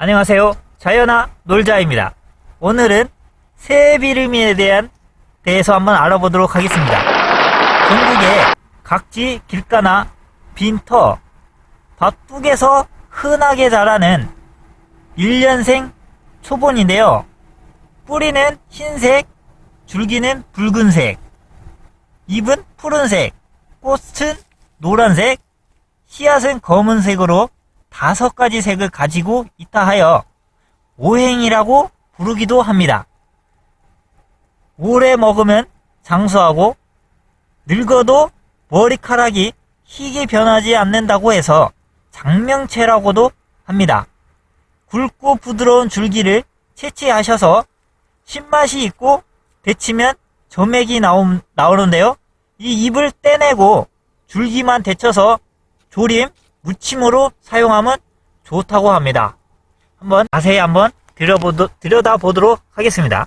안녕하세요. 자연아 놀자입니다. 오늘은 새비름에 대한 대해서 한번 알아보도록 하겠습니다. 전국의 각지 길가나 빈터, 밭둑에서 흔하게 자라는 1년생 초본인데요. 뿌리는 흰색, 줄기는 붉은색, 잎은 푸른색, 꽃은 노란색, 씨앗은 검은색으로 다섯 가지 색을 가지고 있다 하여 오행이라고 부르기도 합니다. 오래 먹으면 장수하고 늙어도 머리카락이 희게 변하지 않는다고 해서 장명채라고도 합니다. 굵고 부드러운 줄기를 채취하셔서 신맛이 있고 데치면 점액이 나오, 나오는데요. 이 잎을 떼내고 줄기만 데쳐서 조림, 무침으로 사용하면 좋다고 합니다. 한번 자세히 한번 들여다보도록 하겠습니다.